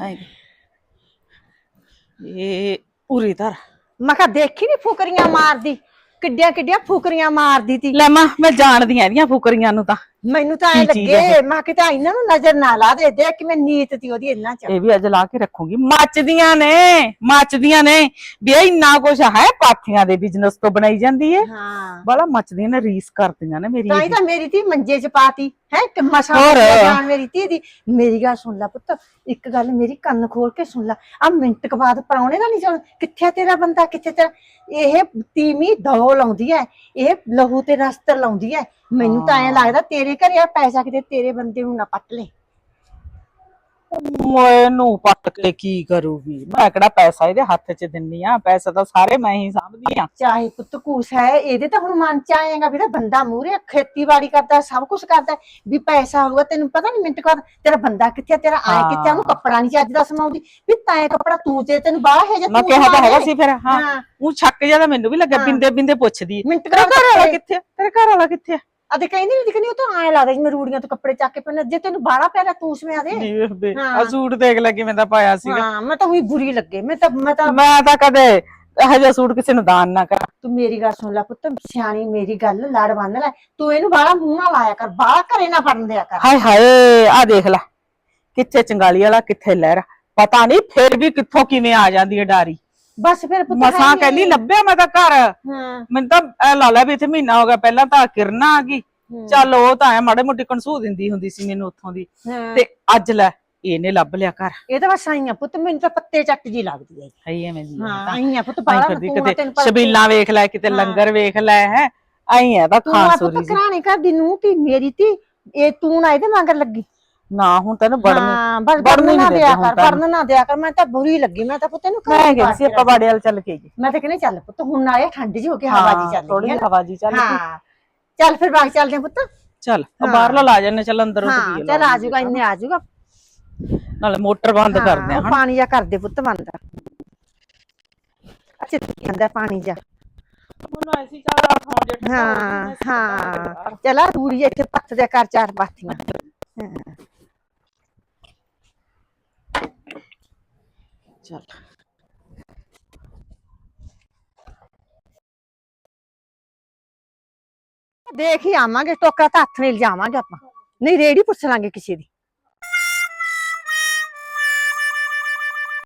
ਹਾਏ ਇਹ ਉਰੇ ਧਰ। ਮੈਂ ਕਿਹਾ ਦੇਖੀ ਨੀ ਫੁਕਰੀਆਂ ਮਾਰਦੀ ਕਿੱਡੀਆਂ ਕਿੱਡੀਆਂ ਫੁਕਰੀਆਂ ਮਾਰਦੀ ਤੀ। ਲੈ ਮਾਂ, ਮੈਂ ਜਾਣਦੀ ਆ ਇਹਦੀਆਂ ਫੁਕਰੀਆਂ ਨੂੰ ਤਾਂ। ਮੈਨੂੰ ਤਾਂ ਐ ਕੀ ਚੀਜ਼ ਲੱਗੇ ਮੈਂ ਕਿਤੇ ਇਹਨਾਂ ਨੂੰ ਨਜ਼ਰ ਨਾ ਲਾ ਦੇ ਦੇਖ ਕਿਵੇਂ ਨੀਤ ਤੀ ਉਹਦੀ ਇੰਨਾ ਚ। ਇਹ ਵੀ ਅੱਜ ਲਾ ਕੇ ਰੱਖੂਗੀ। ਮੱਚਦੀਆਂ ਨੇ ਮੱਚਦੀਆਂ ਨੇ। ਵੀ ਇਹ ਇੰਨਾ ਕੁਛ ਹੈ ਪਾਥੀਆਂ ਦੇ ਬਿਜ਼ਨਸ ਤੋਂ ਬਣਾਈ ਜਾਂਦੀ ਏ? ਹਾਂ। ਬੜਾ ਮੱਚਦੀਆਂ ਨੇ ਰੀਸ ਕਰਦੀਆਂ ਨੇ ਮੇਰੀ ਤਾਂ ਹੀ ਇਹ। ਤਾਂ ਮੇਰੀ ਧੀ ਮੰਜੇ 'ਚ ਪਾਤੀ ਹੈ ਕਿ ਮਸਾਂ ਹੋਰ। ਮੇਰੀ ਧੀ ਦੀ। ਮੇਰੀ ਗੱਲ ਸੁਣ ਲੈ ਪੁੱਤ ਇੱਕ ਗੱਲ ਮੇਰੀ ਕੰਨ ਖੋਲ ਕੇ ਸੁਣ ਲੈ। ਆ ਮਿੰਟ ਕੁ ਬਾਅਦ ਪਰਾਉਣੇ ਦਾ ਨਹੀਂ ਸੁਣ ਕਿੱਥੇ ਆ ਤੇਰਾ ਬੰਦਾ ਕਿੱਥੇ ਤੇਰਾ? ਇਹ ਤੀਵੀਂ ਦੋ ਲਾਉਂਦੀ ਐ ਇਹ ਲਹੂ ਤੇ ਰਸਤਰ ਲਾਉਂਦੀ ਐ ਮੈਨੂੰ ਤਾਂ ਐਂ ਲੱਗਦਾ ਤੇਰੇ ਘਰੇ ਆ ਪੈਸਾ ਕਿਤੇ ਤੇਰੇ ਬੰਦੇ ਨੂੰ ਨਾ ਪੱਟ ਲੈ ਮੈਨੂੰ ਪੱਟ ਕੇ ਕੀ ਕਰੂਗੀ ਮੈਂ ਕਿਹੜਾ ਪੈਸਾ ਇਹਦੇ ਹੱਥ 'ਚ ਦਿੰਨੀ ਆ ਪੈਸਾ ਤਾਂ ਸਾਰੇ ਮੈਂ ਹੀ ਸਾਂਭਦੀ ਆ ਚਾਹੇ ਪੁੱਤ ਕੂਸ ਹੈ ਇਹਦੇ ਤਾਂ ਹੁਣ ਮਨ ਚ ਆਏਗਾ ਵੀ ਤਾਂ ਬੰਦਾ ਮੂਰੇ ਖੇਤੀਬਾੜੀ ਕਰਦਾ ਸਭ ਕੁਝ ਕਰਦਾ ਵੀ ਪੈਸਾ ਹੋਊਗਾ ਤੈਨੂੰ ਪਤਾ ਨਹੀਂ ਮਿੰਟ ਬਾਅਦ ਤੇਰਾ ਬੰਦਾ ਕਿੱਥੇ ਆ, ਤੇਰਾ ਆਏ ਕਿੱਥੇ ਆ, ਉਹਨੂੰ। ਕੱਪੜਾ ਨਹੀਂ ਚੱਜ ਦਾ ਸਮਾਉਂਦੀ ਵੀ ਤੈਂ ਕੱਪੜਾ ਤੂੰ ਤੇ ਤੈਨੂੰ ਬਾਹਰ ਹੈ ਜਾਂ ਮੈਂ ਤੂੰ ਕਿਹਾ ਤਾਂ ਹੈਗਾ। ਸੀ ਫਿਰ ਹਾਂ ਹਾਂ ਉਹ ਛੱਕ ਜ਼ਿਆਦਾ ਮੈਨੂੰ ਵੀ ਲੱਗਾ ਹਾਂ। ਬਿੰਦੇ ਬਿੰਦੇ ਪੁੱਛਦੀ। ਮਿੰਟ ਤੇਰਾ ਕਰਾ ਘਰ ਵਾਲਾ ਕਿੱਥੇ ਆ? ਤੇਰਾ ਘਰ ਵਾਲਾ ਕਿੱਥੇ ਆ? ਅਦੇ ਕਹਿੰਦੀ ਨਹੀਂ ਦਿਖਣੀ ਉਹ ਤਾਂ ਐ ਲੱਗਦਾ ਜਿਵੇਂ ਰੂੜੀਆਂ ਤੋਂ ਕੱਪੜੇ ਚੱਕ ਕੇ ਪੈਣਾ ਜੇ ਤੈਨੂੰ ਬਾਹਲਾ ਪਿਆਰਾ ਤੂੰ ਸਮਿਆ ਦੇ। ਆ ਹਾਂ। ਸੂਟ ਦੇਖ ਲੈ ਕਿਵੇਂ ਦਾ ਪਾਇਆ ਸੀਗਾ। ਹਾਂ ਮੈਂ ਤਾਂ ਉਹੀ ਬੁਰੀ ਲੱਗੇ। ਮੈਂ ਤਾਂ ਮੈਂ ਤਾਂ ਮੈਂ ਤਾਂ ਕਦੇ ਇਹੋ ਜਿਹਾ ਸੂਟ ਕਿਸੇ ਨੂੰ ਦਾਨ ਨਾ ਕਰਾਂ। ਤੂੰ ਮੇਰੀ ਗੱਲ ਸੁਣ ਲੈ ਪੁੱਤ ਸਿਆਣੀ ਮੇਰੀ ਗੱਲ ਲੜ ਬੰਨ ਲੈ। ਤੂੰ ਇਹਨੂੰ ਬਾਹਲਾ ਮੂੰਹ ਨਾ ਲਾਇਆ ਕਰ ਬਾਹਲਾ ਘਰੇ ਨਾ ਫੜਨ ਦਿਆ ਕਰ। ਹਾਏ ਹਾਏ ਆ ਦੇਖ ਲੈ। ਕਿੱਥੇ ਚੰਗਾਲੀ ਵਾਲਾ ਕਿੱਥੇ ਲਹਿਰਾ। ਪਤਾ ਨਹੀਂ ਫਿਰ ਵੀ ਕਿੱਥੋਂ ਕਿਵੇਂ ਆ ਜਾਂਦੀ ਹੈ ਡਾਰੀ। ਬਸ ਫਿਰ ਪੁੱਤ ਮਸਾਂ। ਕਹਿੰਦੀ ਲੱਭਿਆ ਮੈਂ ਤਾਂ ਘਰ। ਹਾਂ। ਮੈਨੂੰ ਤਾਂ ਐ ਲਾ ਲਿਆ ਵੀ ਇੱਥੇ ਮਹੀਨਾ ਹੋ ਗਿਆ ਪਹਿਲਾਂ ਤਾਂ ਕਿਰਨਾ ਆ ਗਈ। ਚੱਲ ਉਹ ਤਾਂ ਐ ਮਾੜੇ ਮੋਟੀ ਕਣਸੂ ਦਿੰਦੀ ਹੁੰਦੀ ਸੀ ਮੈਨੂੰ ਉੱਥੋਂ ਦੀ। ਤੇ ਅੱਜ ਲੈ ਇਹਨੇ ਲੱਭ ਲਿਆ ਘਰ। ਇਹ ਤਾਂ ਬਸ ਆਈਆਂ ਪੁੱਤ ਮੈਨੂੰ ਤਾਂ ਪੱਤੇ ਚੱਟ ਜੀ ਲੱਗਦੀ ਹੈ ਹੈ ਐਵੇਂ ਦੀ ਹਾਂ ਤਾਂ। ਆਈਆਂ ਪੁੱਤ ਆਈ ਤੂੰ ਆ ਕਿਤੇ ਛਬੀਲਾਂ ਵੇਖ ਲੈ ਕਿਤੇ। ਲੰਗਰ ਵੇਖ ਲੈ ਹੈ। ਆਈ ਐ ਤਾਂ ਤੂੰ ਆ ਖਾਨ ਪੁੱਤ ਸੂਰੀ ਜੀ। ਘਰਾਣੇ ਘਰ ਦੀ ਨੂੰ ਤੀ ਮੇਰੀ ਤੀ ਇਹ ਤੂੰ ਨਾ ਇਹਦੇ ਮਗਰ ਲੱਗੀ। ਨਾ ਹੁਣ ਤੈਨੂੰ ਬੜਨ ਹਾਂ ਹੀ ਨਾ ਨੀ ਦਿਆ ਕਰ। ਵੜਨ ਨਾ ਦਿਆ ਕਰ ਮੈਂ ਤਾਂ ਬੁਰੀ ਲੱਗੀ ਮੈਂ ਤਾਂ ਪੁੱਤ ਇਹਨੂੰ ਘਰ ਮੈਂ ਹੀ ਕਹਿੰਦੀ ਸੀ ਆਪਾਂ ਬਾੜੇ ਵਾਲ ਚੱਲ ਕੇ ਜੀ ਮੈਂ ਤਾਂ ਕਹਿੰਦੀ ਚੱਲ ਪੁੱਤ ਹੁਣ ਨਾਲੇ ਠੰਡ ਜੀ ਹੋ ਕੇ ਹਵਾ ਜੀ ਚੱਲ ਥੋੜੀ ਹੈ ਹਵਾ ਜੀ ਚੱਲ। ਹਾਂ ਚੱਲ ਫਿਰ ਬਾਗ ਚੱਲਦੇ ਹਾਂ ਪੁੱਤ। ਚੱਲ ਆ ਹਾਂ। ਬਾਹਰਲਾ ਲਾ ਜੰਨੇ ਚੱਲ ਅੰਦਰ ਉਹ ਹਾਂ ਚੱਲ ਆ ਜਾਊਗਾ ਇੰਨੇ ਆ ਜਾਊਗਾ। ਨਾਲੇ ਮੋਟਰ ਬੰਦ ਕਰਦੇ ਹਾਂ, ਆ ਪਾਣੀ ਜਾ ਕਰਦੇ ਪੁੱਤ ਬੰਦ। ਅੱਛਾ ਅੰਦਰ ਪਾਣੀ ਜਾ ਹੁਣ ਐਸੀ ਜੇ ਹੋ ਹਾਂ। ਹਾਂ ਚਲਾ ਦੂਰੀ ਇੱਥੇ ਪੱਥ ਦੇ ਕਰ ਚਾਰ ਪਾਥੀਆਂ। ਚੱਲ ਦੇਖ ਹੀ ਆਵਾਂਗੇ ਟੋਕਾ ਤਾਂ ਹੱਥ ਨਹੀਂ ਲਿਜਾਵਾਂਗੇ ਆਪਾਂ ਨਹੀਂ ਰੇੜੀ ਪੁੱਛ ਲਾਂਗੇ ਕਿਸੇ ਦੀ